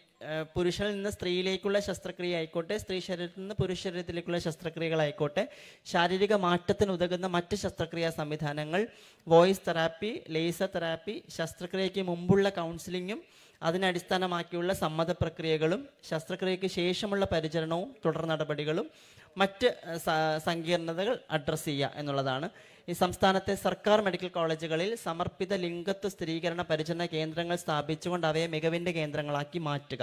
പുരുഷനിൽ നിന്ന് സ്ത്രീയിലേക്കുള്ള ശസ്ത്രക്രിയ ആയിക്കോട്ടെ സ്ത്രീ ശരീരത്തിൽ നിന്ന് പുരുഷ ശരീരത്തിലേക്കുള്ള ശസ്ത്രക്രിയകളായിക്കോട്ടെ ശാരീരിക മാറ്റത്തിന് ഉതകുന്ന മറ്റ് ശസ്ത്രക്രിയാ സംവിധാനങ്ങൾ വോയിസ് തെറാപ്പി ലേസർ തെറാപ്പി ശസ്ത്രക്രിയയ്ക്ക് മുമ്പുള്ള കൗൺസിലിങ്ങും അതിനടിസ്ഥാനമാക്കിയുള്ള സമ്മത പ്രക്രിയകളും ശസ്ത്രക്രിയയ്ക്ക് ശേഷമുള്ള പരിചരണവും തുടർ നടപടികളും മറ്റ് സങ്കീർണതകൾ അഡ്രസ്സ് ചെയ്യുക എന്നുള്ളതാണ്. ഈ സംസ്ഥാനത്തെ സർക്കാർ മെഡിക്കൽ കോളേജുകളിൽ സമർപ്പിത ലിംഗത്വ സ്ഥിരീകരണ പരിചരണ കേന്ദ്രങ്ങൾ സ്ഥാപിച്ചുകൊണ്ട് അവയെ മികവിന്റെ കേന്ദ്രങ്ങളാക്കി മാറ്റുക.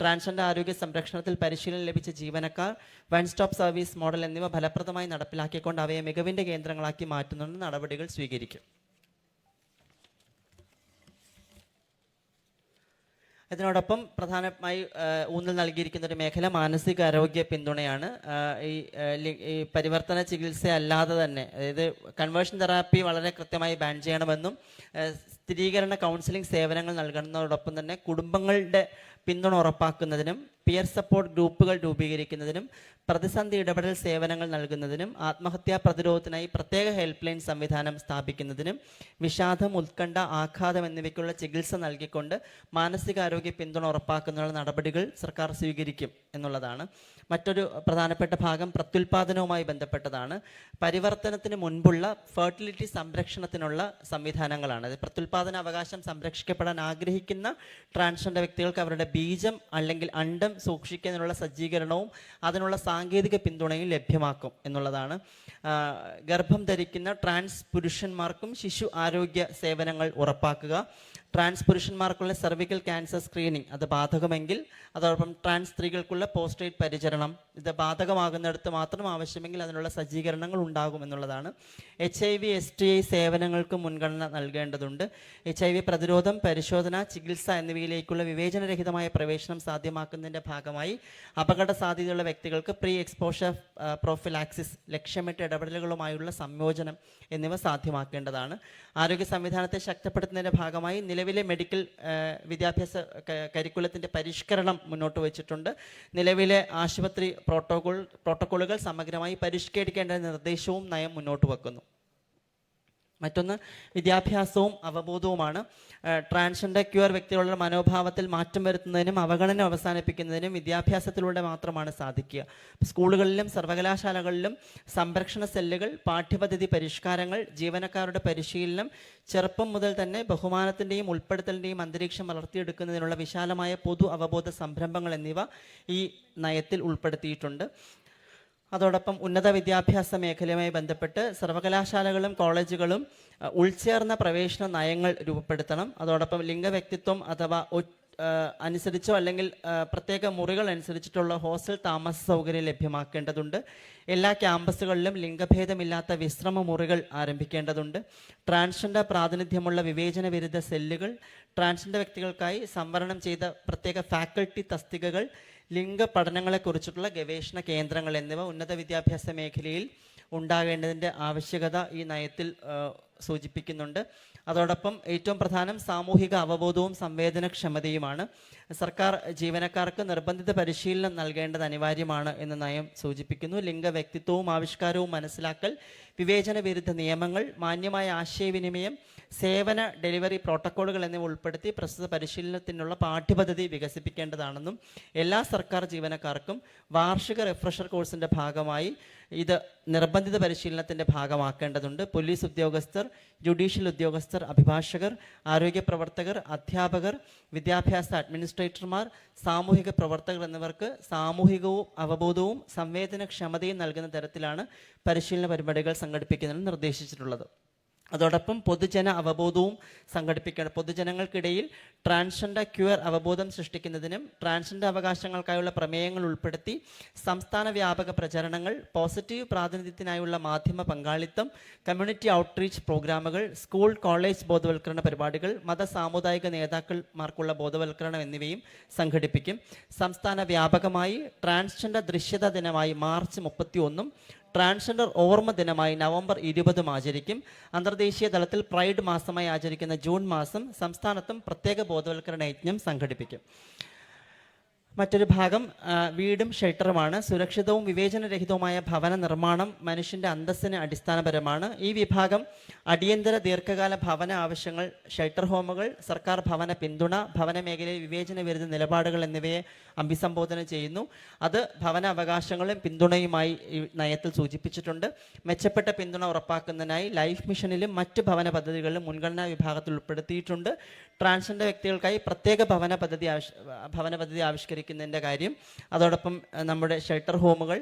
ട്രാൻസ്ജെൻഡർ ആരോഗ്യ സംരക്ഷണത്തിൽ പരിശീലനം ലഭിച്ച ജീവനക്കാർ വൺ സ്റ്റോപ്പ് സർവീസ് മോഡൽ എന്നിവ ഫലപ്രദമായി നടപ്പിലാക്കിക്കൊണ്ട് അവയെ മികവിന്റെ കേന്ദ്രങ്ങളാക്കി മാറ്റുന്നതിന് നടപടികൾ സ്വീകരിക്കും. ഇതിനോടൊപ്പം പ്രധാനമായി ഊന്നൽ നൽകിയിരിക്കുന്ന ഒരു മേഖല മാനസിക ആരോഗ്യ പിന്തുണയാണ്. ഈ പരിവർത്തന ചികിത്സ അല്ലാതെ തന്നെ അതായത് കൺവേർഷൻ തെറാപ്പി വളരെ കൃത്യമായി ബാൻ ചെയ്യണമെന്നും സ്ഥിരീകരണ കൗൺസിലിംഗ് സേവനങ്ങൾ നൽകുന്നതോടൊപ്പം തന്നെ കുടുംബങ്ങളുടെ പിന്തുണ ഉറപ്പാക്കുന്നതിനും പിയർ സപ്പോർട്ട് ഗ്രൂപ്പുകൾ രൂപീകരിക്കുന്നതിനും പ്രതിസന്ധി ഇടപെടൽ സേവനങ്ങൾ നൽകുന്നതിനും ആത്മഹത്യാ പ്രതിരോധത്തിനായി പ്രത്യേക ഹെൽപ്പ് ലൈൻ സംവിധാനം സ്ഥാപിക്കുന്നതിനും വിഷാദം ഉത്കണ്ഠ ആഘാതം എന്നിവയ്ക്കുള്ള ചികിത്സ നൽകിക്കൊണ്ട് മാനസികാരോഗ്യ പിന്തുണ ഉറപ്പാക്കുന്നതിനുള്ള നടപടികൾ സർക്കാർ സ്വീകരിക്കും എന്നുള്ളതാണ്. മറ്റൊരു പ്രധാനപ്പെട്ട ഭാഗം പ്രത്യുൽപാദനവുമായി ബന്ധപ്പെട്ടതാണ്. പരിവർത്തനത്തിന് മുൻപുള്ള ഫെർട്ടിലിറ്റി സംരക്ഷണത്തിനുള്ള സംവിധാനങ്ങളാണ്. അത് പ്രത്യുൽപാദന അവകാശം സംരക്ഷിക്കപ്പെടാൻ ആഗ്രഹിക്കുന്ന ട്രാൻസ്ജെൻഡർ വ്യക്തികൾക്ക് അവരുടെ ബീജം അല്ലെങ്കിൽ അണ്ടം സൂക്ഷിക്കുന്നതിനുള്ള സജ്ജീകരണവും അതിനുള്ള സാങ്കേതിക പിന്തുണയും ലഭ്യമാക്കും എന്നുള്ളതാണ്. ഗർഭം ധരിക്കുന്ന ട്രാൻസ് പുരുഷന്മാർക്കും ശിശു ആരോഗ്യ സേവനങ്ങൾ ഉറപ്പാക്കുക. ട്രാൻസ് പുരുഷന്മാർക്കുള്ള സെർവിക്കൽ ക്യാൻസർ സ്ക്രീനിങ് അത് ബാധകമെങ്കിൽ അതോടൊപ്പം ട്രാൻസ് സ്ത്രീകൾക്കുള്ള പോസ്റ്റേറ്റ് പരിചരണം ഇത് ബാധകമാകുന്നിടത്ത് മാത്രം ആവശ്യമെങ്കിൽ അതിനുള്ള സജ്ജീകരണങ്ങൾ ഉണ്ടാകും എന്നുള്ളതാണ്. H I V S T I സേവനങ്ങൾക്ക് മുൻഗണന നൽകേണ്ടതുണ്ട്. എച്ച് ഐ വി പ്രതിരോധം പരിശോധന ചികിത്സ എന്നിവയിലേക്കുള്ള വിവേചനരഹിതമായ പ്രവേശനം സാധ്യമാക്കുന്നതിന്റെ ഭാഗമായി അപകട സാധ്യതയുള്ള വ്യക്തികൾക്ക് പ്രീ എക്സ്പോഷർ പ്രോഫിലാക്സിസ് ലക്ഷ്യമിട്ട് ഇടപെടലുകളുമായുള്ള സംയോജനം എന്നിവ സാധ്യമാക്കേണ്ടതാണ്. ആരോഗ്യ സംവിധാനത്തെ ശക്തിപ്പെടുത്തുന്നതിന്റെ ഭാഗമായി നിലവിലെ മെഡിക്കൽ വിദ്യാഭ്യാസ കരിക്കുലത്തിന്റെ പരിഷ്കരണം മുന്നോട്ട് വച്ചിട്ടുണ്ട്. നിലവിലെ ആശുപത്രി പ്രോട്ടോകോൾ പ്രോട്ടോക്കോളുകൾ സമഗ്രമായി പരിഷ്കരിക്കേണ്ട നിർദ്ദേശവും നയം മുന്നോട്ട് വെക്കുന്നു. മറ്റൊന്ന് വിദ്യാഭ്യാസവും അവബോധവുമാണ്. ട്രാൻസ്ജെൻഡർ ക്യൂർ വ്യക്തികളുടെ മനോഭാവത്തിൽ മാറ്റം വരുത്തുന്നതിനും അവഗണന അവസാനിപ്പിക്കുന്നതിനും വിദ്യാഭ്യാസത്തിലൂടെ മാത്രമാണ് സാധിക്കുക. സ്കൂളുകളിലും സർവകലാശാലകളിലും സംരക്ഷണ സെല്ലുകൾ പാഠ്യപദ്ധതി പരിഷ്കാരങ്ങൾ ജീവനക്കാരുടെ പരിശീലനം ചെറുപ്പം മുതൽ തന്നെ ബഹുമാനത്തിന്റെയും ഉൾപ്പെടുത്തലിന്റെയും അന്തരീക്ഷം വളർത്തിയെടുക്കുന്നതിനുള്ള വിശാലമായ പൊതു അവബോധ സംരംഭങ്ങൾ എന്നിവ ഈ നയത്തിൽ ഉൾപ്പെടുത്തിയിട്ടുണ്ട്. അതോടൊപ്പം ഉന്നത വിദ്യാഭ്യാസ മേഖലയുമായി ബന്ധപ്പെട്ട് സർവകലാശാലകളും കോളേജുകളും ഉൾച്ചേർന്ന പ്രവേശന നയങ്ങൾ രൂപപ്പെടുത്തണം. അതോടൊപ്പം ലിംഗവ്യക്തിത്വം അഥവാ അനുസരിച്ചോ അല്ലെങ്കിൽ പ്രത്യേക മുറികൾ അനുസരിച്ചിട്ടുള്ള ഹോസ്റ്റൽ താമസ സൗകര്യം ലഭ്യമാക്കേണ്ടതുണ്ട്. എല്ലാ ക്യാമ്പസുകളിലും ലിംഗഭേദമില്ലാത്ത വിശ്രമ മുറികൾ ആരംഭിക്കേണ്ടതുണ്ട്. ട്രാൻസ്ജെൻഡർ പ്രാതിനിധ്യമുള്ള വിവേചന വിരുദ്ധ സെല്ലുകൾ ട്രാൻസ്ജെൻഡർ വ്യക്തികൾക്കായി സംവരണം ചെയ്ത പ്രത്യേക ഫാക്കൽറ്റി തസ്തികകൾ ലിംഗ പഠനങ്ങളെക്കുറിച്ചിട്ടുള്ള ഗവേഷണ കേന്ദ്രങ്ങൾ എന്നിവ ഉന്നത വിദ്യാഭ്യാസ മേഖലയിൽ ഉണ്ടാകേണ്ടതിന്റെ ആവശ്യകത ഈ നയത്തിൽ സൂചിപ്പിക്കുന്നുണ്ട്. അതോടൊപ്പം ഏറ്റവും പ്രധാനം സാമൂഹിക അവബോധവും സംവേദനക്ഷമതയുമാണ്. സർക്കാർ ജീവനക്കാർക്ക് നിർബന്ധിത പരിശീലനം നൽകേണ്ടത് അനിവാര്യമാണ് എന്ന് നയം സൂചിപ്പിക്കുന്നു. ലിംഗ വ്യക്തിത്വവും ആവിഷ്കാരവും മനസ്സിലാക്കൽ വിവേചന വിരുദ്ധ നിയമങ്ങൾ മാന്യമായ ആശയവിനിമയം സേവന ഡെലിവറി പ്രോട്ടോക്കോളുകൾ എന്നിവ ഉൾപ്പെടുത്തി പ്രസ്തുത പരിശീലനത്തിനുള്ള പാഠ്യപദ്ധതി വികസിപ്പിക്കേണ്ടതാണെന്നും എല്ലാ സർക്കാർ ജീവനക്കാർക്കും വാർഷിക റിഫ്രഷർ കോഴ്സിന്റെ ഭാഗമായി ഇത് നിർബന്ധിത പരിശീലനത്തിന്റെ ഭാഗമാക്കേണ്ടതുണ്ട്. പോലീസ് ഉദ്യോഗസ്ഥർ ജുഡീഷ്യൽ ഉദ്യോഗസ്ഥർ അഭിഭാഷകർ ആരോഗ്യ പ്രവർത്തകർ അധ്യാപകർ വിദ്യാഭ്യാസ അഡ്മിനിസ്ട്രേറ്റർമാർ സാമൂഹിക പ്രവർത്തകർ എന്നിവർക്ക് സാമൂഹികവും അവബോധവും സംവേദനക്ഷമതയും നൽകുന്ന തരത്തിലാണ് പരിശീലന പരിപാടികൾ സംഘടിപ്പിക്കുന്നതിന് നിർദ്ദേശിച്ചിട്ടുള്ളത്. അതോടൊപ്പം പൊതുജന അവബോധവും സംഘടിപ്പിക്കണം. പൊതുജനങ്ങൾക്കിടയിൽ ട്രാൻസ്ജെൻഡർ ക്യൂർ അവബോധം സൃഷ്ടിക്കുന്നതിനും ട്രാൻസ്ജെൻഡർ അവകാശങ്ങൾക്കായുള്ള പ്രമേയങ്ങൾ ഉൾപ്പെടുത്തി സംസ്ഥാന വ്യാപക പ്രചരണങ്ങൾ പോസിറ്റീവ് പ്രാതിനിധ്യത്തിനായുള്ള മാധ്യമ പങ്കാളിത്തം കമ്മ്യൂണിറ്റി ഔട്ട്റീച്ച് പ്രോഗ്രാമുകൾ സ്കൂൾ കോളേജ് ബോധവൽക്കരണ പരിപാടികൾ മത സാമുദായിക നേതാക്കന്മാർക്കുള്ള ബോധവൽക്കരണം എന്നിവയും സംഘടിപ്പിക്കും. സംസ്ഥാന വ്യാപകമായി ട്രാൻസ്ജെൻഡർ ദൃശ്യത ദിനമായി മാർച്ച് മുപ്പത്തി ഒന്നും ട്രാൻസ്ജെൻഡർ ഓർമ്മ ദിനമായി നവംബർ ഇരുപതും ആചരിക്കും. അന്തർദേശീയ തലത്തിൽ പ്രൈഡ് മാസമായി ആചരിക്കുന്ന ജൂൺ മാസം സംസ്ഥാനത്തും പ്രത്യേക ബോധവൽക്കരണ യജ്ഞം സംഘടിപ്പിക്കും. മറ്റൊരു ഭാഗം വീടും ഷെൽട്ടറുമാണ്. സുരക്ഷിതവും വിവേചനരഹിതവുമായ ഭവന നിർമ്മാണം മനുഷ്യന്റെ അന്തസ്സിന് അടിസ്ഥാനപരമാണ്. ഈ വിഭാഗം അടിയന്തര ദീർഘകാല ഭവന ആവശ്യങ്ങൾ ഷെൽട്ടർ ഹോമുകൾ സർക്കാർ ഭവന പിന്തുണ ഭവന മേഖലയിൽ വിവേചന വിരുദ്ധ നിലപാടുകൾ എന്നിവയെ അഭിസംബോധന ചെയ്യുന്നു. അത് ഭവന അവകാശങ്ങളും പിന്തുണയുമായി നയത്തിൽ സൂചിപ്പിച്ചിട്ടുണ്ട്. മെച്ചപ്പെട്ട പിന്തുണ ഉറപ്പാക്കുന്നതിനായി ലൈഫ് മിഷനിലും മറ്റ് ഭവന പദ്ധതികളിലും മുൻഗണനാ വിഭാഗത്തിൽ ഉൾപ്പെടുത്തിയിട്ടുണ്ട്. ട്രാൻസ്ജെൻഡർ വ്യക്തികൾക്കായി പ്രത്യേക ഭവന പദ്ധതി ആവിഷ് ഭവന പദ്ധതി ആവിഷ്കരിക്കുന്നതിന്റെ കാര്യം അതോടൊപ്പം നമ്മുടെ ഷെൽട്ടർ ഹോമുകൾ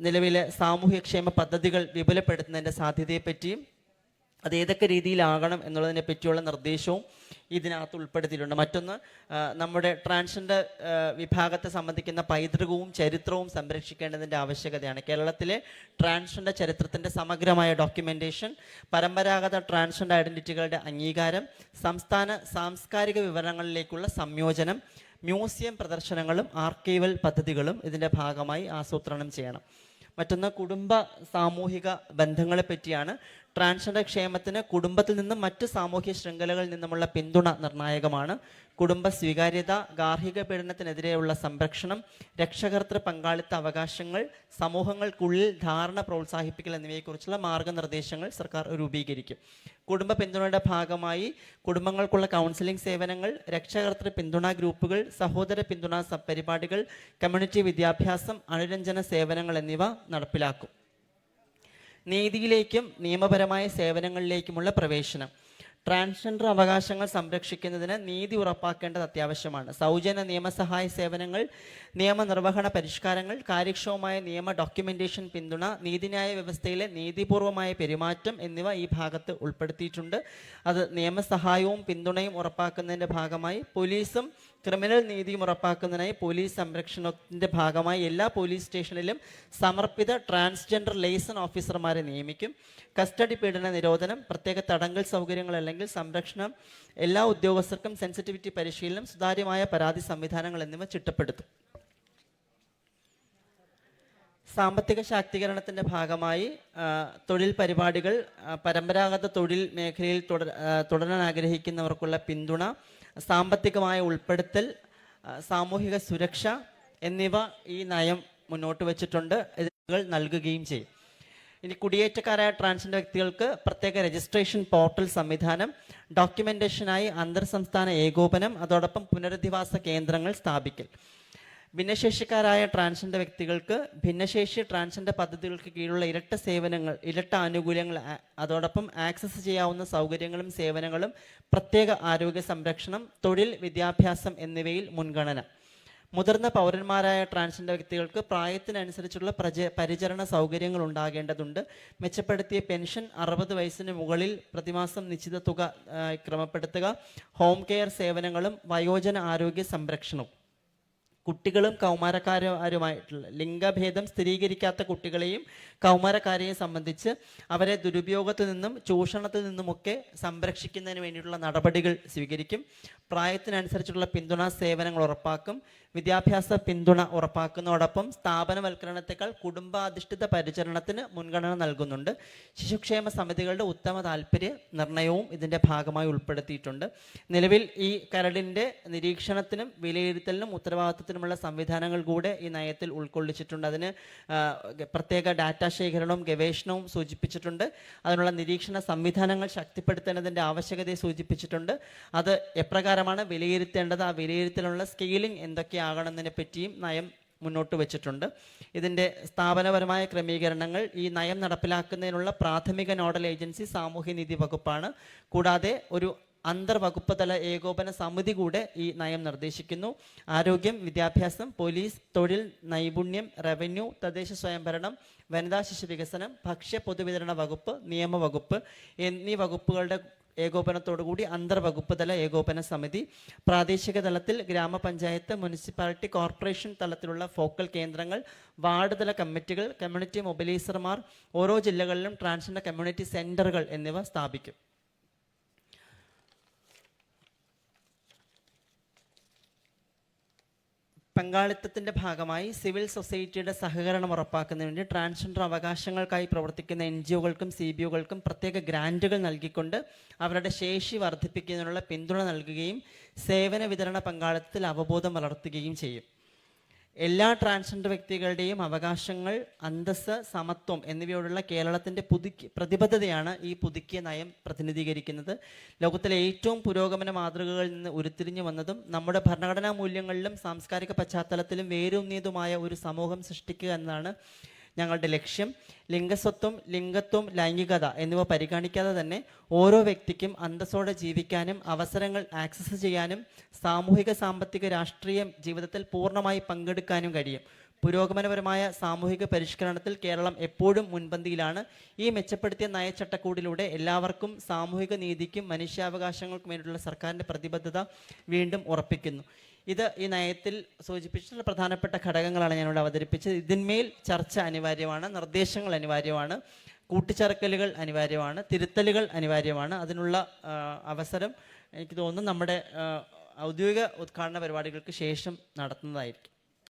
നിലവിലെ സാമൂഹ്യക്ഷേമ പദ്ധതികൾ വിപുലപ്പെടുത്തുന്നതിന്റെ സാധ്യതയെപ്പറ്റിയും അത് ഏതൊക്കെ രീതിയിലാകണം എന്നുള്ളതിനെ പറ്റിയുള്ള നിർദ്ദേശവും ഇതിനകത്ത് ഉൾപ്പെടുത്തിയിട്ടുണ്ട്. മറ്റൊന്ന് നമ്മുടെ ട്രാൻസ്ജെൻഡർ വിഭാഗത്തെ സംബന്ധിക്കുന്ന പൈതൃകവും ചരിത്രവും സംരക്ഷിക്കേണ്ടതിന്റെ ആവശ്യകതയാണ്. കേരളത്തിലെ ട്രാൻസ്ജെൻഡർ ചരിത്രത്തിന്റെ സമഗ്രമായ ഡോക്യുമെന്റേഷൻ പരമ്പരാഗത ട്രാൻസ്ജെൻഡർ ഐഡന്റിറ്റികളുടെ അംഗീകാരം സംസ്ഥാന സാംസ്കാരിക വിവരങ്ങളിലേക്കുള്ള സംയോജനം മ്യൂസിയം പ്രദർശനങ്ങളും ആർക്കൈവൽ പദ്ധതികളും ഇതിന്റെ ഭാഗമായി ആസൂത്രണം ചെയ്യണം. മറ്റൊന്ന് കുടുംബ സാമൂഹിക ബന്ധങ്ങളെ പറ്റിയാണ് ട്രാൻസ്ജെൻഡർ ക്ഷേമത്തിന് കുടുംബത്തിൽ നിന്നും മറ്റ് സാമൂഹ്യ ശൃംഖലകളിൽ നിന്നുമുള്ള പിന്തുണ നിർണായകമാണ്. കുടുംബ സ്വീകാര്യത ഗാർഹിക പീഡനത്തിനെതിരെയുള്ള സംരക്ഷണം രക്ഷകർത്തൃ പങ്കാളിത്ത അവകാശങ്ങൾ സമൂഹങ്ങൾക്കുള്ളിൽ ധാരണ പ്രോത്സാഹിപ്പിക്കൽ എന്നിവയെക്കുറിച്ചുള്ള മാർഗനിർദ്ദേശങ്ങൾ സർക്കാർ രൂപീകരിക്കും. കുടുംബ പിന്തുണയുടെ ഭാഗമായി കുടുംബങ്ങൾക്കുള്ള കൗൺസിലിംഗ് സേവനങ്ങൾ രക്ഷകർത്തൃ പിന്തുണാ ഗ്രൂപ്പുകൾ സഹോദര പിന്തുണാ പരിപാടികൾ കമ്മ്യൂണിറ്റി വിദ്യാഭ്യാസം അനുരഞ്ജന സേവനങ്ങൾ എന്നിവ നടപ്പിലാക്കും. നീതിയിലേക്കും നിയമപരമായ സേവനങ്ങളിലേക്കുമുള്ള പ്രവേശനം. ട്രാൻസ്ജെൻഡർ അവകാശങ്ങൾ സംരക്ഷിക്കുന്നതിന് നീതി ഉറപ്പാക്കേണ്ടത് അത്യാവശ്യമാണ്. സൗജന്യ നിയമസഹായ സേവനങ്ങൾ നിയമനിർവഹണ പരിഷ്കാരങ്ങൾ കാര്യക്ഷമമായ നിയമ ഡോക്യുമെന്റേഷൻ പിന്തുണ നീതിന്യായ വ്യവസ്ഥയിലെ നീതിപൂർവമായ പെരുമാറ്റം എന്നിവ ഈ ഭാഗത്ത് ഉൾപ്പെടുത്തിയിട്ടുണ്ട്. അത് നിയമസഹായവും പിന്തുണയും ഉറപ്പാക്കുന്നതിന്റെ ഭാഗമായി പോലീസും ക്രിമിനൽ നീതിയും ഉറപ്പാക്കുന്നതിനായി പോലീസ് സംരക്ഷണത്തിന്റെ ഭാഗമായി എല്ലാ പോലീസ് സ്റ്റേഷനിലും സമർപ്പിത ട്രാൻസ്ജെൻഡർ ലൈസൺ ഓഫീസർമാരെ നിയമിക്കും. കസ്റ്റഡി പീഡന നിരോധനം പ്രത്യേക തടങ്കൽ സൗകര്യങ്ങൾ അല്ലെങ്കിൽ സംരക്ഷണം എല്ലാ ഉദ്യോഗസ്ഥർക്കും സെൻസിറ്റിവിറ്റി പരിശീലനം സുതാര്യമായ പരാതി സംവിധാനങ്ങൾ എന്നിവ ചിട്ടപ്പെടുത്തും. സാമ്പത്തിക ശാക്തീകരണത്തിന്റെ ഭാഗമായി തൊഴിൽ പരിപാടികൾ പരമ്പരാഗത തൊഴിൽ മേഖലയിൽ തുടരാൻ ആഗ്രഹിക്കുന്നവർക്കുള്ള പിന്തുണ സാമ്പത്തികമായ ഉൾപ്പെടുത്തൽ സാമൂഹിക സുരക്ഷ എന്നിവ ഈ നയം മുന്നോട്ട് വച്ചിട്ടുണ്ട്. ഇതുകൾ നൽകുകയും ചെയ്യും. ഇനി കുടിയേറ്റക്കാരായ ട്രാൻസ്ജെൻഡർ വ്യക്തികൾക്ക് പ്രത്യേക രജിസ്ട്രേഷൻ പോർട്ടൽ സംവിധാനം ഡോക്യുമെന്റേഷനായി അന്തർ സംസ്ഥാന ഏകോപനം അതോടൊപ്പം പുനരധിവാസ കേന്ദ്രങ്ങൾ സ്ഥാപിക്കൽ. ഭിന്നശേഷിക്കാരായ ട്രാൻസ്ജെൻഡർ വ്യക്തികൾക്ക് ഭിന്നശേഷി ട്രാൻസ്ജെൻഡർ പദ്ധതികൾക്ക് കീഴിലുള്ള ഇരട്ട സേവനങ്ങൾ ഇരട്ട ആനുകൂല്യങ്ങൾ അതോടൊപ്പം ആക്സസ് ചെയ്യാവുന്ന സൗകര്യങ്ങളും സേവനങ്ങളും പ്രത്യേക ആരോഗ്യ സംരക്ഷണം തൊഴിൽ വിദ്യാഭ്യാസം എന്നിവയിൽ മുൻഗണന. മുതിർന്ന പൗരന്മാരായ ട്രാൻസ്ജെൻഡർ വ്യക്തികൾക്ക് പ്രായത്തിനനുസരിച്ചുള്ള പ്രജ പരിചരണ സൗകര്യങ്ങൾ ഉണ്ടാകേണ്ടതുണ്ട്. മെച്ചപ്പെടുത്തിയ പെൻഷൻ അറുപത് വയസ്സിന് മുകളിൽ പ്രതിമാസം നിശ്ചിത തുക ക്രമപ്പെടുത്തുക. ഹോം കെയർ സേവനങ്ങളും വയോജന ആരോഗ്യ സംരക്ഷണവും. കുട്ടികളും കൗമാരക്കാരുമായിട്ടുള്ള ലിംഗഭേദം സ്ഥിരീകരിക്കാത്ത കുട്ടികളെയും കൗമാരക്കാരെയും സംബന്ധിച്ച് അവരെ ദുരുപയോഗത്തിൽ നിന്നും ചൂഷണത്തിൽ നിന്നുമൊക്കെ സംരക്ഷിക്കുന്നതിന് വേണ്ടിയിട്ടുള്ള നടപടികൾ സ്വീകരിക്കും. പ്രായത്തിനനുസരിച്ചുള്ള പിന്തുണ സേവനങ്ങൾ ഉറപ്പാക്കും. വിദ്യാഭ്യാസ പിന്തുണ ഉറപ്പാക്കുന്നതോടൊപ്പം സ്ഥാപനവൽക്കരണത്തെക്കാൾ കുടുംബാധിഷ്ഠിത പരിചരണത്തിന് മുൻഗണന നൽകുന്നുണ്ട്. ശിശുക്ഷേമ സമിതികളുടെ ഉത്തമ താല്പര്യ നിർണയവും ഇതിന്റെ ഭാഗമായി ഉൾപ്പെടുത്തിയിട്ടുണ്ട്. നിലവിൽ ഈ കരടിന്റെ നിരീക്ഷണത്തിനും വിലയിരുത്തലിനും ഉത്തരവാദിത്തത്തിനുമുള്ള സംവിധാനങ്ങൾ കൂടെ ഈ നയത്തിൽ ഉൾക്കൊള്ളിച്ചിട്ടുണ്ട്. അതിന് പ്രത്യേക ഡാറ്റ ശേഖരണവും ഗവേഷണവും സൂചിപ്പിച്ചിട്ടുണ്ട്. അതിനുള്ള നിരീക്ഷണ സംവിധാനങ്ങൾ ശക്തിപ്പെടുത്തേണ്ടതിന്റെ ആവശ്യകതയെ സൂചിപ്പിച്ചിട്ടുണ്ട്. അത് എപ്രകാരമാണ് വിലയിരുത്തേണ്ടത് ആ വിലയിരുത്തലിനുള്ള സ്കെയിലിംഗ് എന്തൊക്കെയാകണമെന്നതിനെ പറ്റിയും നയം മുന്നോട്ട് വെച്ചിട്ടുണ്ട്. ഇതിന്റെ സ്ഥാപനപരമായ ക്രമീകരണങ്ങൾ ഈ നയം നടപ്പിലാക്കുന്നതിനുള്ള പ്രാഥമിക നോഡൽ ഏജൻസി സാമൂഹ്യനീതി വകുപ്പാണ്. കൂടാതെ ഒരു അന്തർവകുപ്പ് തല ഏകോപന സമിതി കൂടെ ഈ നയം നിർദ്ദേശിക്കുന്നു. ആരോഗ്യം വിദ്യാഭ്യാസം പോലീസ് തൊഴിൽ നൈപുണ്യം റവന്യൂ തദ്ദേശ സ്വയംഭരണം വനിതാ ശിശു വികസനം ഭക്ഷ്യ പൊതുവിതരണ വകുപ്പ് നിയമ വകുപ്പ് എന്നീ വകുപ്പുകളുടെ ഏകോപനത്തോടുകൂടി അന്തർവകുപ്പ് തല ഏകോപന സമിതി പ്രാദേശിക തലത്തിൽ ഗ്രാമപഞ്ചായത്ത് മുനിസിപ്പാലിറ്റി കോർപ്പറേഷൻ തലത്തിലുള്ള ഫോക്കൽ കേന്ദ്രങ്ങൾ വാർഡ് തല കമ്മിറ്റികൾ കമ്മ്യൂണിറ്റി മൊബിലൈസർമാർ ഓരോ ജില്ലകളിലും ട്രാൻസ്ജെൻഡർ കമ്മ്യൂണിറ്റി സെന്ററുകൾ എന്നിവ സ്ഥാപിക്കും. പങ്കാളിത്തത്തിന്റെ ഭാഗമായി സിവിൽ സൊസൈറ്റിയുടെ സഹകരണം ഉറപ്പാക്കുന്നതിന് വേണ്ടി ട്രാൻസ്ജെൻഡർ അവകാശങ്ങൾക്കായി പ്രവർത്തിക്കുന്ന എൻ ജി ഒകൾക്കും സി ബി ഒകൾക്കും പ്രത്യേക ഗ്രാന്റുകൾ നൽകിക്കൊണ്ട് അവരുടെ ശേഷി വർദ്ധിപ്പിക്കുന്നതിനുള്ള പിന്തുണ നൽകുകയും സേവന വിതരണ പങ്കാളിത്തത്തിൽ അവബോധം വളർത്തുകയും ചെയ്യും. എല്ലാ ട്രാൻസ്ജെൻഡർ വ്യക്തികളുടെയും അവകാശങ്ങൾ അന്തസ് സമത്വം എന്നിവയോടുള്ള കേരളത്തിന്റെ പുതുക്കി പ്രതിബദ്ധതയാണ് ഈ പുതുക്കിയ നയം പ്രതിനിധീകരിക്കുന്നത്. ലോകത്തിലെ ഏറ്റവും പുരോഗമന മാതൃകകളിൽ നിന്ന് ഉരുത്തിരിഞ്ഞു വന്നതും നമ്മുടെ ഭരണഘടനാ മൂല്യങ്ങളിലും സാംസ്കാരിക പശ്ചാത്തലത്തിലും വേരൂന്നിയതുമായ ഒരു സമൂഹം സൃഷ്ടിക്കുക എന്നതാണ് ഞങ്ങളുടെ ലക്ഷ്യം ലിംഗസ്വത്വം ലിംഗത്വം ലൈംഗികത എന്നിവ പരിഗണിക്കാതെ തന്നെ ഓരോ വ്യക്തിക്കും അന്തസ്സോടെ ജീവിക്കാനും അവസരങ്ങൾ ആക്സസ് ചെയ്യാനും സാമൂഹിക സാമ്പത്തിക രാഷ്ട്രീയ ജീവിതത്തിൽ പൂർണമായി പങ്കെടുക്കാനും കഴിയും. പുരോഗമനപരമായ സാമൂഹിക പരിഷ്കരണത്തിൽ കേരളം എപ്പോഴും മുൻപന്തിയിലാണ്. ഈ മെച്ചപ്പെടുത്തിയ നയച്ചട്ടക്കൂടിലൂടെ എല്ലാവർക്കും സാമൂഹിക നീതിക്കും മനുഷ്യാവകാശങ്ങൾക്കും വേണ്ടിയുള്ള സർക്കാരിന്റെ പ്രതിബദ്ധത വീണ്ടും ഉറപ്പിക്കുന്നു. ഇത് ഈ നയത്തിൽ സൂചിപ്പിച്ചിട്ടുള്ള പ്രധാനപ്പെട്ട ഘടകങ്ങളാണ് ഞാനിവിടെ അവതരിപ്പിച്ചത്. ഇതിന്മേൽ ചർച്ച അനിവാര്യമാണ് നിർദ്ദേശങ്ങൾ അനിവാര്യമാണ് കൂട്ടിച്ചേർക്കലുകൾ അനിവാര്യമാണ് തിരുത്തലുകൾ അനിവാര്യമാണ്. അതിനുള്ള അവസരം എനിക്ക് തോന്നുന്നു നമ്മുടെ ഔദ്യോഗിക ഉദ്ഘാടന പരിപാടികൾക്ക് ശേഷം നടത്തുന്നതായിരിക്കും.